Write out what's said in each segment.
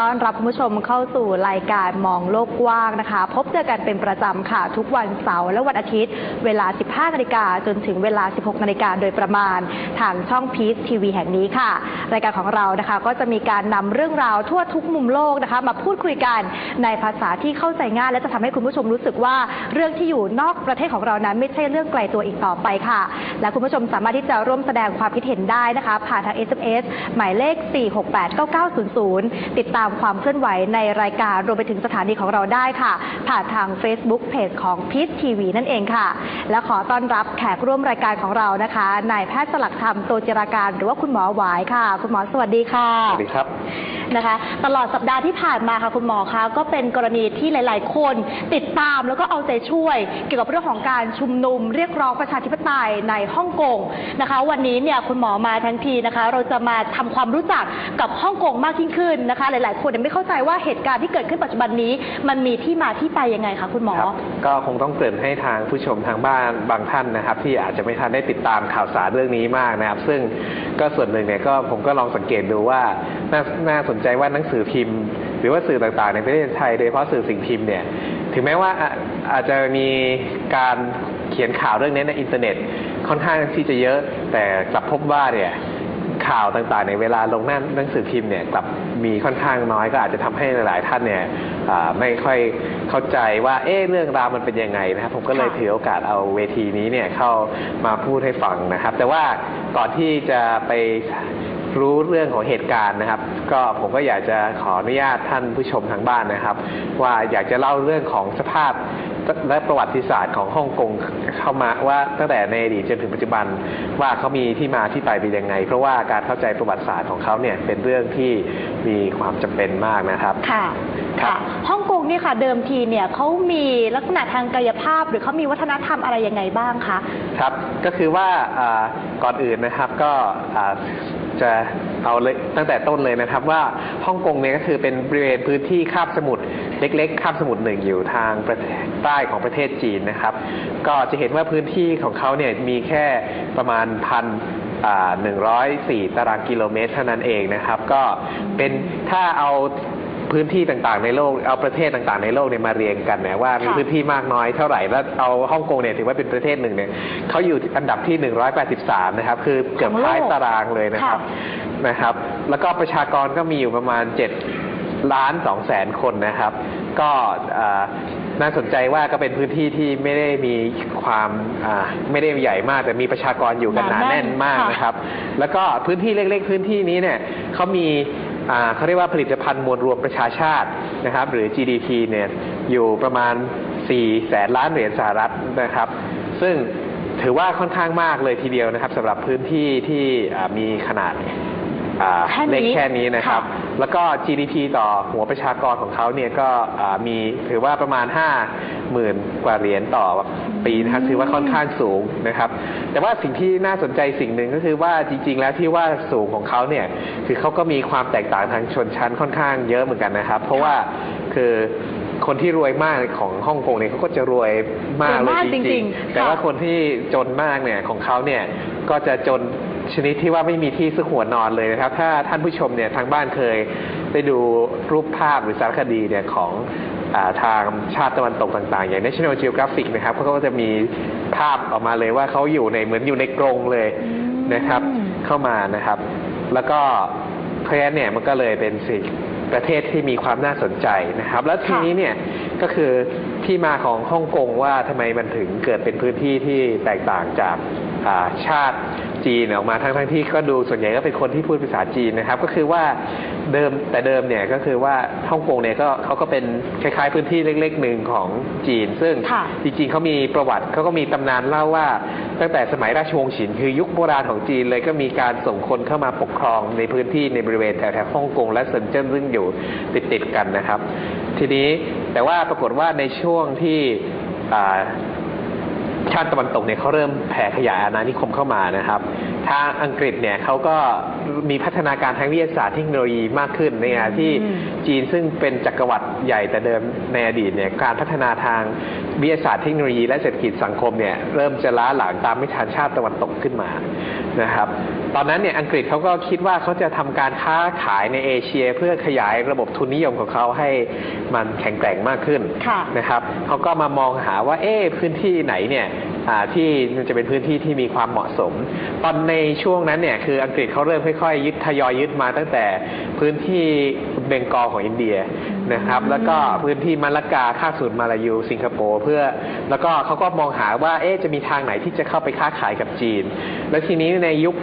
ต้อนรับคุณผู้ชมเข้าสู่รายการมองโลกกว้างนะคะ พบเจอกันเป็นประจำค่ะ ทุกวันเสาร์และวันอาทิตย์ เวลา 15 นาฬิกาจนถึงเวลา 16 นาฬิกาโดยประมาณ ทางช่องพีซทีวีแห่งนี้ค่ะ รายการของเรานะคะก็จะมีการนำเรื่องราวทั่วทุกมุมโลกนะคะ มาพูดคุยกันในภาษาที่เข้าใจง่าย และจะทำให้คุณผู้ชมรู้สึกว่าเรื่องที่อยู่นอกประเทศของเรานั้น ไม่ใช่เรื่องไกลตัวอีกต่อไปค่ะ และคุณผู้ชมสามารถที่จะร่วมแสดงความคิดเห็นได้นะคะ ผ่านทาง SMS หมายเลข 4689900 ติดตามามความเคลื่อนไหวในรายการรวมไปถึงสถานีของเราได้ค่ะ ผ่านทาง Facebook Page ของพีททีวีนั่นเองค่ะ และขอต้อนรับแขกร่วมรายการของเรานะคะนายแพทย์สลักธรรมโตจิราการหรือว่าคุณหมอหวายค่ะ คุณหมอสวัสดีค่ะสวัสดีครับนะคะ ตลอดสัปดาห์ที่ผ่านมาค่ะคุณหมอคะก็เป็นกรณีที่หลาย ๆ คนติดตามแล้วก็เอาใจช่วย เกี่ยวกับเรื่องของการชุมนุม เรียกร้องประชาธิปไตยในฮ่องกงนะคะ วันนี้เนี่ยคุณหมอมาทั้งทีนะคะ เราจะมาทำความรู้จักกับฮ่องกงมากยิ่งขึ้นนะคะ หลาย ๆ คนเนี่ยไม่เข้าใจว่าเหตุการณ์ที่เกิดขึ้นปัจจุบันนี้ มันมีที่มาที่ไปยังไงคะคุณหมอ ครับก็คงต้องเกริ่นให้ทางผู้ชมทางบ้านบางท่านนะครับ ที่อาจจะไม่ทันได้ติดตามข่าวสารเรื่องนี้มากนะครับ ซึ่งก็ส่วนหนึ่งเนี่ยก็ผมก็ลองสังเกตดูว่าน่าน่าสนนใจว่าหนังสือพิมพ์ หรือว่าสื่อต่างๆ ในประเทศไทยโดยเฉพาะสื่อสิ่งพิมพ์เนี่ยถึงแม้ว่าอาจจะมีการเขียนข่าวเรื่องนี้ในอินเทอร์เน็ตค่อนข้างที่จะเยอะแต่กลับพบว่าเนี่ยข่าวต่างๆ ในเวลาลงหน้าหนังสือพิมพ์เนี่ยกลับมีค่อนข้างน้อยก็อาจจะทำให้หลาย ๆ ท่านเนี่ยไม่ค่อยเข้าใจว่าเอ๊ะเรื่องราวมันเป็นยังไงนะครับ ผมก็เลยถือโอกาสเอาเวทีนี้เนี่ยเข้ามาพูดให้ฟังนะครับ แต่ว่าก่อนที่จะไป รู้เรื่องของเหตุการณ์นะครับ ก็ผมก็อยากจะขออนุญาตท่านผู้ชมทางบ้านนะครับ ว่าอยากจะเล่าเรื่องของสภาพและประวัติศาสตร์ของฮ่องกงเข้ามาว่าตั้งแต่ในอดีตจนถึงปัจจุบันว่าเขามีที่มาที่ไปเป็นยังไง เพราะว่าการเข้าใจประวัติศาสตร์ของเขาเนี่ยเป็นเรื่องที่มีความจำเป็นมากนะครับค่ะครับค่ะฮ่องกงนี่ค่ะเดิมทีเนี่ยเขามีลักษณะทางกายภาพ หรือเขามีวัฒนธรรมอะไรยังไงบ้างคะครับ ก็คือว่าอ่าก่อนอื่นนะครับก็อ่า จะเอาเลยตั้งแต่ต้นเลยนะครับว่าฮ่องกงเนี่ยก็คือเป็นบริเวณพื้นที่คาบสมุทรเล็กๆคาบสมุทรหนึ่งอยู่ทางใต้ของประเทศจีนนะครับ ก็จะเห็นว่าพื้นที่ของเขาเนี่ยมีแค่ประมาณพันหนึ่งร้อยสี่ตารางกิโลเมตรเท่านั้นเองนะครับ ก็เป็นถ้าเอา พื้นที่ต่างๆในโลกเอาประเทศต่างๆในโลกเนี่ยมาเรียงกันนะว่ามีค่ะพื้นที่มากน้อยเท่าไหร่แล้วเอาฮ่องกงเนี่ยถือว่าเป็นประเทศหนึ่งเนี่ยเขาอยู่อันดับที่ 183 นะครับ คือเกือบของโลกท้ายตารางเลยนะครับค่ะนะครับ แล้วก็ประชากรก็มีอยู่ประมาณ 7 ล้าน2แสนคนนะครับ ก็อ่าน่าสนใจว่าก็เป็นพื้นที่ที่ไม่ได้มีความอ่าไม่ได้ใหญ่มาก แต่มีประชากรอยู่กันหนาแน่นมากนะครับ แล้วก็พื้นที่เล็ก ๆ พื้นที่นี้เนี่ยเขามีอ่า เขาเรียกว่าผลิตภัณฑ์มวลรวมประชาชาตินะครับหรือ GDP เนี่ยอยู่ประมาณ 4 แสนล้านเหรียญสหรัฐนะครับ ซึ่งถือว่าค่อนข้างมากเลยทีเดียวนะครับสำหรับพื้นที่ที่อ่ามีขนาดอ่าแค่นี้เล็กแค่นี้นะครับค่ะ แล้วก็ GDP ต่อหัวประชากรของเขาเนี่ยก็อ่ามีถือว่าประมาณ 5 0,000 กว่าเหรียญต่อปีนะครับถือว่าค่อนข้างสูงนะครับ แต่ว่าสิ่งที่น่าสนใจสิ่งหนึ่งก็คือว่าจริง ๆ แล้วที่ว่าสูงของเขาเนี่ยคือเขาก็มีความแตกต่างทางชนชั้นค่อนข้างเยอะเหมือนกันนะครับ เพราะว่าคือคนที่รวยมากของฮ่องกงเนี่ยเขาก็จะรวยมากรวยเลยมากจจริริงงๆๆแต่ค่ะว่าคนที่จนมากเนี่ยของเขาเนี่ยก็จะจน ชนิดที่ว่าไม่มีที่ซุกหัวนอนเลยนะครับ ถ้าท่านผู้ชมเนี่ยทางบ้านเคยได้ดูรูปภาพหรือสารคดีเนี่ยของอาทางชาติตะวันตกต่างๆ อย่าง National Geographic นะครับเขาก็จะมีภาพออกมาเลยว่าเขาอยู่ในเหมือนอยู่ในกรงเลยนะครับอืมเข้ามานะครับ แล้วก็เพราะฉะนั้นเนี่ยมันก็เลยเป็นสิ่งประเทศที่มีความน่าสนใจนะครับ แล้วทีนี้เนี่ยก็คือที่มาของฮ่องกงว่าทำไมมันถึงเกิดเป็นพื้นที่ที่แตกต่างจากอ่าชาติ จีนออกมาทั้งทั้งๆที่ก็ดูส่วนใหญ่ก็เป็นคนที่พูดภาษาจีนนะครับ ก็คือว่าเดิมแต่เดิมเนี่ยก็คือว่าฮ่องกงเนี่ยก็เขาก็เป็นคล้ายๆพื้นที่เล็กๆหนึ่งของจีน ซึ่งค่ะจริงๆเขามีประวัติเขาก็มีตำนานเล่าว่า ตั้งแต่สมัยราชวงศ์ฉินคือยุคโบราณของจีนเลยก็มีการส่งคนเข้ามาปกครองในพื้นที่ในบริเวณแถวๆฮ่องกงและเซินเจิ้นซึ่งอยู่ติดๆกันนะครับ ทีนี้แต่ว่าปรากฏว่าในช่วงที่อ่า ชาติตะวันตกเนี่ยเขาเริ่มแผ่ขยายอาณานิคมเข้ามานะครับ ทางอังกฤษเนี่ยเขาก็มีพัฒนาการทางวิทยาศาสตร์เทคโนโลยีมากขึ้นในขณะที่อืมจีนซึ่งเป็นจักรวรรดิใหญ่แต่เดิมในอดีตเนี่ยการพัฒนาทางวิทยาศาสตร์เทคโนโลยีและเศรษฐกิจสังคมเนี่ยเริ่มจะล้าหลังตามไม่ทันชาติตะวันตกขึ้นมานะครับตอนนั้นเนี่ยอังกฤษเขาก็คิดว่าเขาจะทำการค้าขายในเอเชีย เพื่อขยายระบบทุนนิยมของเขาให้มันแข็งแกร่งมากขึ้นค่ะนะครับเขาก็มามองหาว่าเอ๊ะพื้นที่ไหนเนี่ยอ่า ที่มันจะเป็นพื้นที่ที่มีความเหมาะสม ตอนในช่วงนั้นเนี่ยคืออังกฤษเขาเริ่มค่อยๆ ยึดทยอยยึดมาตั้งแต่พื้นที่เบงกอลของอินเดียนะครับ แล้วก็พื้นที่มาลากาคาบสูนมาลายู สิงคโปร์เพื่อ แล้วก็เขาก็มองหาว่าเอ๊ะจะมีทางไหนที่จะเข้าไปค้าขายกับจีน แล้วทีนี้ในยุค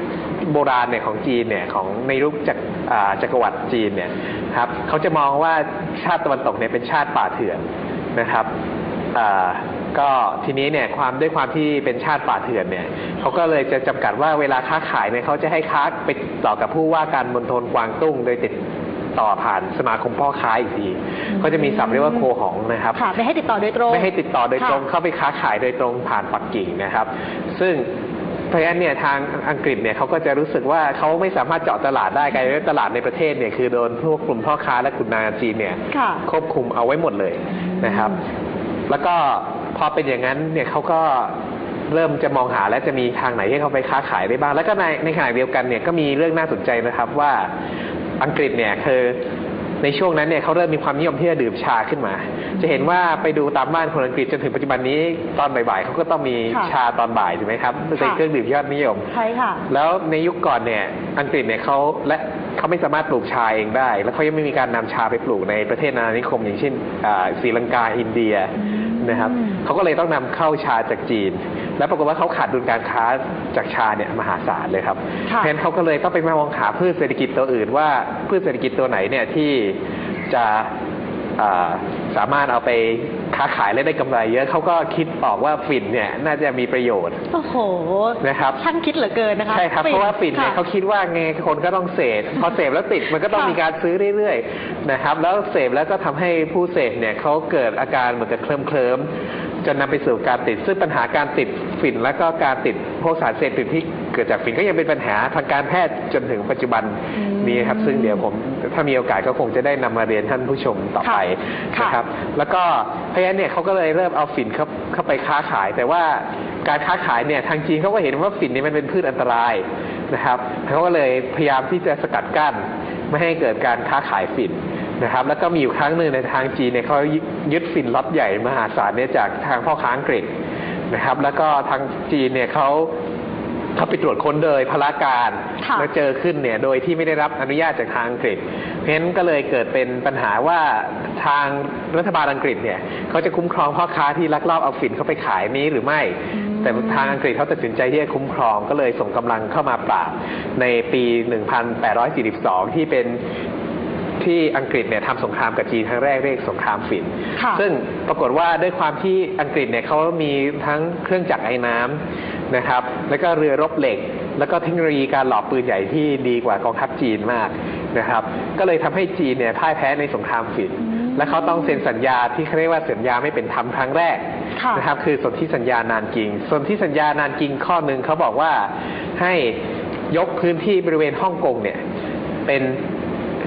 โบราณเนี่ยของจีนเนี่ยของในยุคจักรอ่าจักรวรรดิจีนเนี่ยครับเขาจะมองว่าชาติตะวันตกเนี่ยเป็นชาติป่าเถื่อนนะครับอ่า ก็ทีนี้เนี่ยความด้วยความที่เป็นชาติป่าเถื่อนเนี่ยเขาก็เลยจะจำกัดว่าเวลาค้าขายเนี่ยเขาจะให้ค้าไปต่อกับผู้ว่าการมณฑลกวางตุ้งโดยติดต่อผ่านสมาคมพ่อค้าอีกที ก็จะมีศัพท์เรียกว่าโคหองนะครับค่ะไม่ให้ติดต่อโดยตรงไม่ให้ติดต่อโดยตรงค่ะเข้าไปค้าขายโดยตรงผ่านปักกิ่งนะครับ ซึ่งเพราะฉะนั้นเนี่ยทางอังกฤษเนี่ยเขาก็จะรู้สึกว่าเขาไม่สามารถเจาะตลาดได้กลายเป็นว่าตลาดในประเทศเนี่ยคือโดนพวกกลุ่มพ่อค้าและกลุ่มนางจีนเนี่ยค่ะควบคุมเอาไว้หมดเลยนะครับ แล้วก็ พอเป็นอย่างนั้นเนี่ยเขาก็เริ่มจะมองหาและจะมีทางไหนที่เขาไปค้าขายได้บ้าง แล้วก็ในในขณะเดียวกันเนี่ยก็มีเรื่องน่าสนใจนะครับว่าอังกฤษเนี่ยคือในช่วงนั้นเนี่ยเขาเริ่มมีความนิยมที่จะดื่มชาขึ้นมา จะเห็นว่าไปดูตามบ้านคนอังกฤษจนถึงปัจจุบันนี้ตอนบ่ายๆเขาก็ต้องมีค่ะชาตอนบ่ายถูกไหมครับเป็นค่ะเครื่องดื่มยอดนิยมใช่ค่ะแล้วในยุคก่อนเนี่ยอังกฤษเนี่ยเขาและเขาไม่สามารถปลูกชาเองได้ แล้วเขายังไม่มีการนำชาไปปลูกในประเทศนานานิคม อย่างเช่นอ่าศรีลังกาอินเดีย นะครับอืมเขาก็เลยต้องนำเข้าชาจากจีน แล้วปรากฏว่าเขาขาดดุลการค้าจากชาเนี่ยมหาศาลเลยครับเพค่ะราะฉะนั้นเขาก็เลยต้องไปมองหาพืชเศรษฐกิจตัวอื่น ว่าพืชเศรษฐกิจตัวไหนเนี่ยที่จะอ่าสามารถเอาไป ค้าขายและได้กำไรเยอะเขาก็คิดออกว่าฝิ่นเนี่ยน่าจะมีประโยชน์โอ้โหนะครับช่างคิดเหลือเกินนะคะใช่ครับเพราะว่าฝิ่นเนี่ยค่ะเขาคิดว่าไงคนก็ต้องเสพพอเสพแล้วติดมันก็ต้องค่ะมีการซื้อเรื่อยๆนะครับแล้วเสพแล้วก็ทำให้ผู้เสพเนี่ยเขาเกิดอาการเหมือนกับเคลิ้มเคลิมๆจนนำไปสู่การติดซึ่งปัญหาการติดฝิ่นแล้วก็การติดพวกสารเสพติดที่ เกิดจากฝิ่นก็ยังเป็นปัญหาทางการแพทย์จนถึงปัจจุบันนี้ครับ ซึ่งเดี๋ยวผมถ้ามีโอกาสก็คงจะได้นำมาเรียนท่านผู้ชมต่อไปค่ะนะครับ แล้วก็เพราะฉะนั้นเนี่ยเขาก็เลยเริ่มเอาฝิ่นเข้าเข้าไปค้าขาย แต่ว่าการค้าขายเนี่ยทางจีนเขาก็เห็นว่าฝิ่นนี่มันเป็นพืชอันตรายนะครับเขาก็เลยพยายามที่จะสกัดกั้นไม่ให้เกิดการค้าขายฝิ่นนะครับแล้วก็มีอยู่ครั้งหนึ่งในทางจีนเนี่ยเขายึดฝิ่นล็อตใหญ่มหาศาลเนี่ยจากทางพ่อค้าอังกฤษนะครับ แล้วก็ทางจีนเนี่ยเขา เขาไปตรวจค้นโดยพลาการค่ะแล้วเจอขึ้นเนี่ยโดยที่ไม่ได้รับอนุญาตจากทางอังกฤษ เพราะฉะนั้นก็เลยเกิดเป็นปัญหาว่าทางรัฐบาลอังกฤษเนี่ยเขาจะคุ้มครองพ่อค้าที่ลักลอบเอาฝิ่นเข้าไปขายนี้หรือไม่แต่ทางอังกฤษเขาตัดสินใจที่จะคุ้มครองก็เลยส่งกำลังเข้ามาปราบในปี 1842 ที่เป็นที่อังกฤษเนี่ยทำสงครามกับจีนครั้งแรกเรียกสงครามฝิ่น ค่ะ ซึ่งปรากฏว่าด้วยความที่อังกฤษเนี่ยเขามีทั้งเครื่องจักรไอ้น้ำ นะครับ แล้วก็เรือรบเหล็ก แล้วก็เทคโนโลยีการหลอกปืนใหญ่ที่ดีกว่ากองทัพจีนมากนะครับ ก็เลยทำให้จีนเนี่ยพ่ายแพ้ในสงครามฝิ่นและเขาต้องเซ็นสัญญาที่เขาเรียกว่าสัญญาไม่เป็นธรรมครั้งแรกค่ะนะครับ คือสนธิสัญญานานกิงสนธิสัญญานานกิงข้อหนึ่งเขาบอกว่าให้ยกพื้นที่บริเวณฮ่องกงเนี่ยเป็น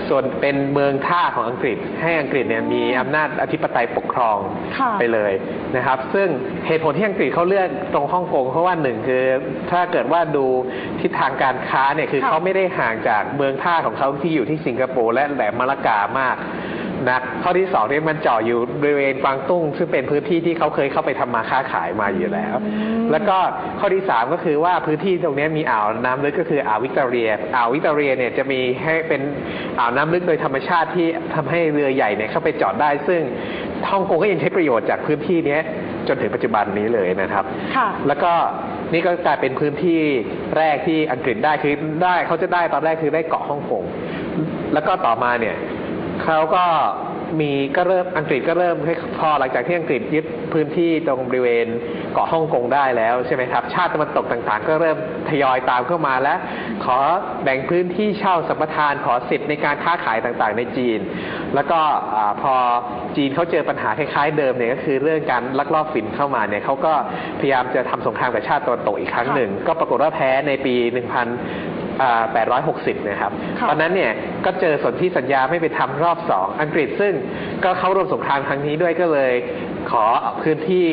ส่วนเป็นเมืองท่าของอังกฤษ ให้อังกฤษเนี่ยมีอำนาจอธิปไตยปกครองค่ะไปเลยนะครับ ซึ่งเหตุผลที่อังกฤษเขาเลือกตรงฮ่องกงเพราะว่าหนึ่งคือ ถ้าเกิดว่าดูทิศทางการค้าเนี่ยคือค่ะ เขาไม่ได้ห่างจากเมืองท่าของเขาที่อยู่ที่สิงคโปร์และแหลมมาลากามาก นะข้อที่สองเนี่ยมันเจ่ออยู่บริเวณกวางตุ้ง ซึ่งเป็นพื้นที่ที่เขาเคยเข้าไปทำมาค้าขายมาอยู่แล้ว แล้วก็ข้อที่สามก็คือว่าพื้นที่ตรงเนี้ยมีอ่าวน้ำลึกก็คืออ่าววิกตอเรีย อ่าววิกตอเรียเนี่ยจะมีให้เป็นอ่าวน้ำลึกโดยธรรมชาติที่ทำให้เรือใหญ่เนี่ยเข้าไปจอดได้ ซึ่งฮ่องกงก็ยังใช้ประโยชน์จากพื้นที่เนี้ยจนถึงปัจจุบันนี้เลยนะครับค่ะแล้วก็นี่ก็กลายเป็นพื้นที่แรกที่อังกฤษได้คือได้เขาจะได้ตอนแรกคือได้เกาะฮ่องกง แล้วก็ต่อมาเนี่ย เขาก็มีก็เริ่มอังกฤษก็เริ่มให้พอหลังจากที่อังกฤษยึดพื้นที่ตรงบริเวณเกาะฮ่องกงได้แล้วใช่ไหมครับ ชาติตะวันตกต่างๆ ก็เริ่มทยอยตามเข้ามาและขอแบ่งพื้นที่เช่าสัมปทานขอสิทธิ์ในการค้าขายต่างๆ ในจีน แล้วก็อพอจีนเขาเจอปัญหาคล้ายๆเดิมเนี่ยก็คือเรื่องการลักลอบฝิ่นเข้ามาเนี่ยเขาก็พยายามจะทำสงครามกับชาติตะวันตกอีกครั้งหนึ่ง ก็ปรากฏว่าแพ้ในปี1 860 นะครับค่ะตอนนั้นเนี่ยก็เจอสนธิสัญญาไม่เป็นธรรมรอบสองอังกฤษซึ่งก็เข้าร่วมสงครามครั้งนี้ด้วยก็เลยขอพื้นที่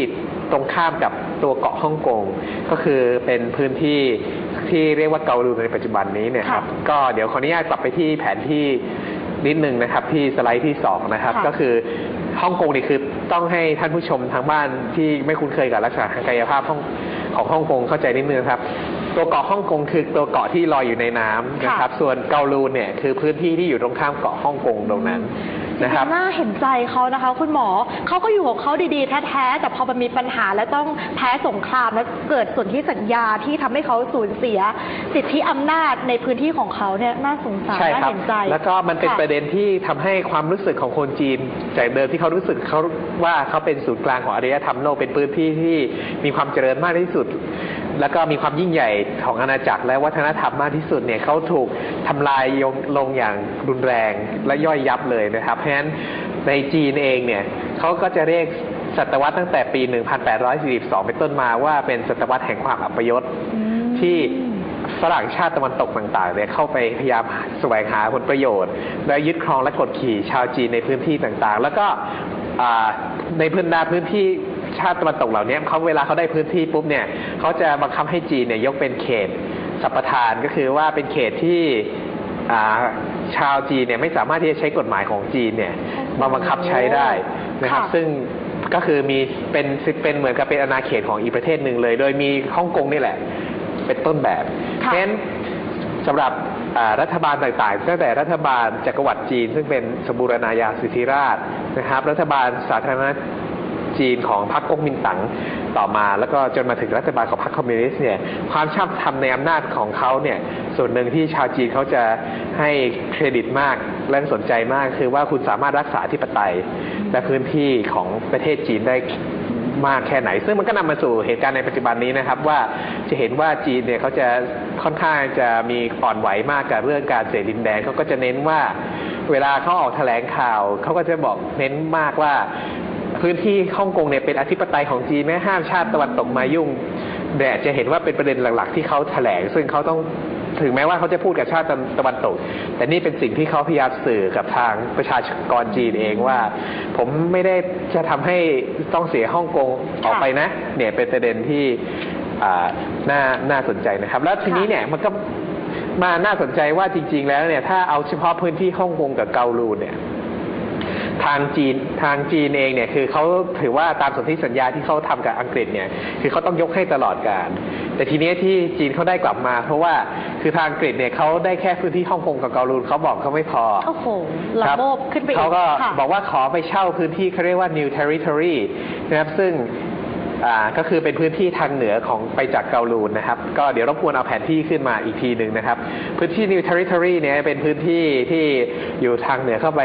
ตรงข้ามกับตัวเกาะฮ่องกงก็คือเป็นพื้นที่ทที่เรียกว่าเกาลูในปัจจุบันนี้เนี่ยครับค่ะก็เดี๋ยวขออนุญาตกลับไปที่แผนที่นิดนึงนะครับที่สไลด์ที่สองนะครับค่ะก็คือฮ่องกงนี่คือต้องให้ท่านผู้ชมทางบ้านที่ไม่คุ้นเคยกับลักษณะทางกายภาพของของฮ่องกงเข้าใจนิดนึงนะครับ ตัวเกาะฮ่องกงคือตัวเกาะที่ลอยอยู่ในน้ำนะครับ ส่วนเกาลูเนี่ยคือพื้นที่ที่อยู่ตรงข้ามเกาะฮ่องกงตรงนั้น นะครับ น่าเห็นใจเขานะคะ คุณหมอเขาก็อยู่ของเขาดีๆ แท้ๆแต่พอมันมีปัญหาและต้องแพ้สงครามแล้วเกิดส่วนที่สัญญาที่ทำให้เขาสูญเสีย สิทธิอำนาจในพื้นที่ของเขาเนี่ยน่าสงสารใช่น่าครับ เห็นใจแล้วก็มันเป็นค่ประเด็นที่ทำให้ความรู้สึกของคนจีน จากเดิมที่เขารู้สึกเขาว่าเขาเป็นศูนย์กลางของอารยธรรมโลกเป็นพื้นที่ที่มีความเจริญมากที่สุด แล้วก็มีความยิ่งใหญ่ของอาณาจักรและวัฒนธรรมมากที่สุดเนี่ยเขาถูกทำลายยงลงอย่างรุนแรงและย่อยยับเลยนะครับเพราะฉะนั้นในจีนเองเนี่ยเขาก็จะเรียกศตวรรษตั้งแต่ปี 1842 เป็นต้นมาว่าเป็นศตวรรษแห่งความอัปยศอืมที่ฝรั่งชาติตะวันตกต่างๆเนี่ยเข้าไปพยายามแสวงหาผลประโยชน์ และยึดครองและกดขี่ชาวจีนในพื้นที่ต่างๆ แล้วก็อ่าในพื้นนาพื้นที่ชาติตะวันตกเหล่านี้เขาเวลาเขาได้พื้นที่ปุ๊บเนี่ยเขาจะบังคับให้จีนเนี่ยยกเป็นเขตสัปทานก็คือว่าเป็นเขตที่อ่า ชาวจีนเนี่ยไม่สามารถที่จะใช้กฎหมายของจีนเนี่ยมาบังคับใช้ได้นะครับค่ะซึ่งก็คือมีเป็นเป็นเหมือนกับเป็นอาณาเขตของอีกประเทศหนึ่งเลย โดยมีฮ่องกงนี่แหละ เป็นต้นแบบเพค่ะราะฉะนั้นสำหรับอ่ารัฐบาลต่างๆ ตั้งแต่รัฐบาลจักรวรรดิจีน ซึ่งเป็นสมบูรณาญาสิทธิราชนะครับ รัฐบาลสาธารณรัฐ จีนของพรรคก๊กมินตั๋งต่อมา แล้วก็จนมาถึงรัฐบาลของพรรคคอมมิวนิสต์เนี่ยความชอบธรรมในอำนาจของเขาเนี่ยส่วนหนึ่งที่ชาวจีนเขาจะให้เครดิตมากและสนใจมาก คือว่าคุณสามารถรักษาธิปไตยและพื้นที่ของประเทศจีนได้มากแค่ไหน ซึ่งมันก็นำมาสู่เหตุการณ์ในปัจจุบันนี้นะครับ ว่าจะเห็นว่าจีนเนี่ยเขาจะค่อนข้างจะมีอ่อนไหวมากกับเรื่องการเสียดินแดนเขาก็จะเน้นว่าเวลาเขาออกแถลงข่าวเขาก็จะบอกเน้นมากว่า พื้นที่ฮ่องกงเนี่ยเป็นอธิปไตยของจีนไม่ห้ามชาติตะวันตกมายุ่งแต่จะเห็นว่าเป็นประเด็นหลัก ๆ ที่เขาแถลง ซึ่งเขาต้องถึงแม้ว่าเขาจะพูดกับชาติตะวันตก แต่นี่เป็นสิ่งที่เขาพยายามสื่อกับทางประชากรจีนเองว่า ผมไม่ได้จะทำให้ต้องเสียฮ่องกงออกไปนะ เนี่ยเป็นประเด็นที่น่าน่าสนใจนะครับ แล้วทีนี้เนี่ยมันก็มาน่าสนใจว่าจริง ๆ แล้วเนี่ยถ้าเอาเฉพาะพื้นที่ฮ่องกงกับเกาลูเนี่ย ทางจีนทางจีนเองเนี่ยคือเขาถือว่าตามสนธิสัญญาที่เขาทำกับอังกฤษเนี่ยคือเขาต้องยกให้ตลอดการ แต่ทีเนี้ยที่จีนเขาได้กลับมา เพราะว่าคือทางอังกฤษเนี่ยเขาได้แค่พื้นที่ฮ่องกงกับเกาลูเขาบอกเขาไม่พอโอ้โหละครับโมบขึ้นไปอีกเขาก็ค่ะบอกว่าขอไปเช่าพื้นที่เขาเรียกว่า new territory นะครับซึ่ง อ่าก็คือเป็นพื้นที่ทางเหนือของไปจากเกาลูนนะครับ ก็เดี๋ยวรบกวนเอาแผนที่ขึ้นมาอีกทีหนึ่งนะครับ พื้นที่ new territory เนี่ยเป็นพื้นที่ที่อยู่ทางเหนือเข้าไป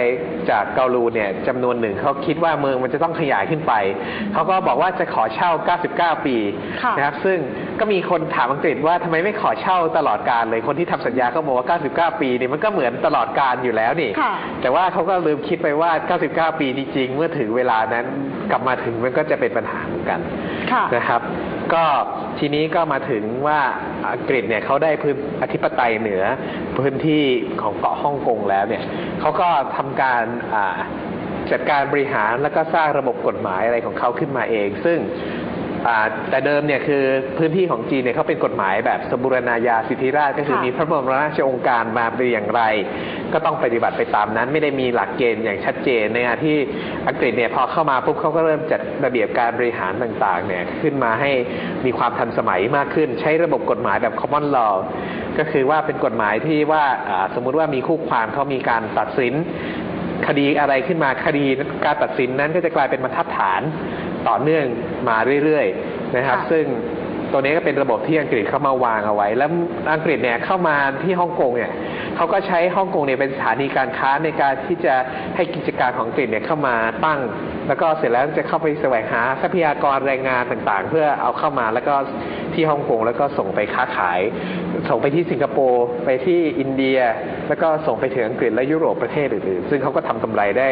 จากเกาลูนเนี่ยจำนวนหนึ่งเขาคิดว่าเมืองมันจะต้องขยายขึ้นไป เขาก็บอกว่าจะขอเช่า 99 ปีค่ะนะครับ ซึ่งก็มีคนถามอังกฤษว่าทำไมไม่ขอเช่าตลอดการเลย คนที่ทำสัญญาเขาบอกว่า 99 ปีเนี่ยมันก็เหมือนตลอดการอยู่แล้วนี่ค่ะแต่ว่าเขาก็ลืมคิดไปว่า 99 ปีจริงๆ เมื่อถึงเวลานั้น กลับมาถึงมันก็จะเป็นปัญหาเหมือนกันค่ะนะครับ ก็ทีนี้ก็มาถึงว่าอังกฤษเนี่ยเขาได้พื้นอธิปไตยเหนือพื้นที่ของเกาะฮ่องกงแล้วเนี่ยเขาก็ทำการอ่าจัดการบริหารแล้วก็สร้างระบบกฎหมายอะไรของเขาขึ้นมาเอง ซึ่งอ่า แต่เดิมเนี่ยคือพื้นที่ของจีนเนี่ยเขาเป็นกฎหมายแบบสมบูรณาญาสิทธิราชย์ก็คือค่ะ มีพระบรมราชโองการมาเป็นอย่างไร ก็ต้องปฏิบัติไปตามนั้น ไม่ได้มีหลักเกณฑ์อย่างชัดเจนในขณะที่อังกฤษเนี่ยพอเข้ามาปุ๊บเขาก็เริ่มจัดระเบียบการบริหารต่างๆเนี่ยขึ้นมาให้มีความทันสมัยมากขึ้น ใช้ระบบกฎหมายแบบ common law ก็คือว่าเป็นกฎหมายที่ว่าอ่าสมมุติว่ามีคู่ความเขามีการตัดสิน คดีอะไรขึ้นมาคดีการตัดสินนั้นก็จะกลายเป็นบรรทัดฐานต่อเนื่อง มาเรื่อยๆนะครับค่ะซึ่งตัวนี้ก็เป็นระบบที่อังกฤษเข้ามาวางเอาไว้ แล้วอังกฤษเนี่ยเข้ามาที่ฮ่องกงเนี่ยเขาก็ใช้ฮ่องกงเนี่ยเป็นสถานีการค้าในการที่จะให้กิจการของอังกฤษเนี่ยเข้ามาตั้ง แล้วก็เสร็จแล้วจะเข้าไปแสวงหาทรัพยากรแรงงานต่างๆ เพื่อเอาเข้ามาแล้วก็ ที่ฮ่องกงแล้วก็ส่งไปค้าขาย ส่งไปที่สิงคโปร์ไปที่อินเดีย แล้วก็ส่งไปถึงอังกฤษและยุโรปประเทศอื่นๆ ซึ่งเขาก็ทำกำไรได้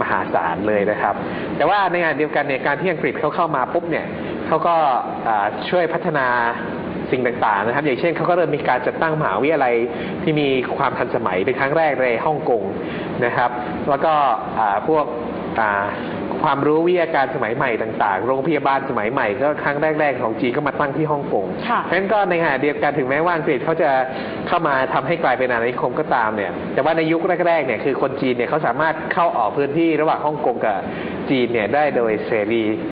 มหาศาลเลยนะครับ แต่ว่าในงานเดียวกันเนี่ยการที่อังกฤษเขาเข้ามาปุ๊บเนี่ยเขาก็ช่วยพัฒนาสิ่งต่างๆนะครับ อย่างเช่นเขาก็เริ่มมีการจัดตั้งมหาวิทยาลัยที่มีความทันสมัยเป็นครั้งแรกในฮ่องกงนะครับ แล้วก็พวก อ่าความรู้วิทยาการสมัยใหม่ต่าง ๆ โรงพยาบาลสมัยใหม่ก็ครั้งแรก ๆ ของจีนก็มาตั้งที่ฮ่องกงค่ะเพราะฉะนั้นก็ในขณะเดียวกันถึงแม้ว่าอังกฤษเขาจะเข้ามาทำให้กลายเป็นอาณานิคมก็ตามเนี่ย แต่ว่าในยุคแรกๆเนี่ยคือคนจีนเนี่ยเขาสามารถเข้าออกพื้นที่ระหว่างฮ่องกงกับจีนเนี่ยได้โดยเสรี